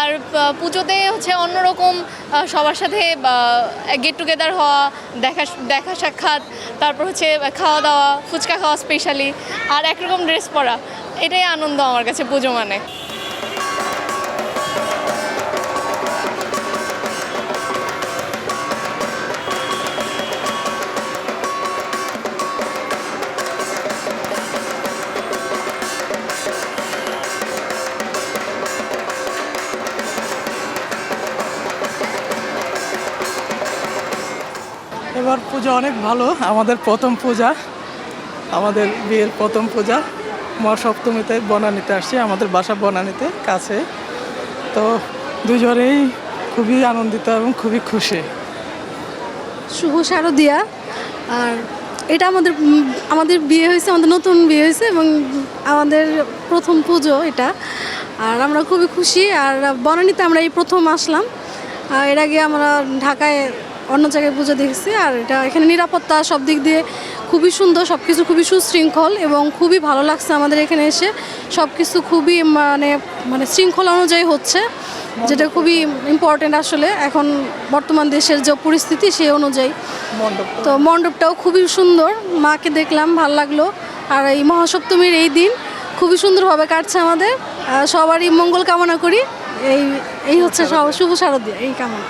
আর পুজোতে হচ্ছে অন্যরকম সবার সাথে গেট টুগেদার হওয়া, দেখা দেখা সাক্ষাৎ, তারপর হচ্ছে খাওয়া দাওয়া, ফুচকা খাওয়া স্পেশালি আর একরকম ড্রেস পরা। এটাই আনন্দ আমার কাছে পুজো মানে। এবার পূজা অনেক ভালো, আমাদের প্রথম পূজা, আমাদের বিয়ের প্রথম পূজা। মা সপ্তমীতে বনানীতে আসছি, আমাদের বাসা বনানীতে কাছে। তো দুজনেই খুবই আনন্দিত এবং খুবই খুশি। শুভ শারদিয়া। আর এটা আমাদের আমাদের বিয়ে হয়েছে, আমাদের নতুন বিয়ে হয়েছে এবং আমাদের প্রথম পুজো এটা। আর আমরা খুবই খুশি, আর বনানীতে আমরা এই প্রথম আসলাম। এর আগে আমরা ঢাকায় অন্য জায়গায় পুজো দেখেছি আর এটা এখানে নিরাপত্তা সব দিক দিয়ে খুবই সুন্দর সব কিছু খুবই সুশৃঙ্খল এবং খুবই ভালো লাগছে আমাদের এখানে এসে। সব কিছু খুবই মানে মানে শৃঙ্খলা অনুযায়ী হচ্ছে যেটা খুবই ইম্পর্টেন্ট আসলে। এখন বর্তমান দেশের যে পরিস্থিতি সেই অনুযায়ী। মণ্ডপ তো মণ্ডপটাও খুবই সুন্দর মাকে দেখলাম ভালো লাগল। আর এই মহাসপ্তমীর এই দিন খুবই সুন্দরভাবে কাটছে আমাদের। সবারই মঙ্গল কামনা করি। এই এই হচ্ছে সব শুভ শারদীয় এই কামনা।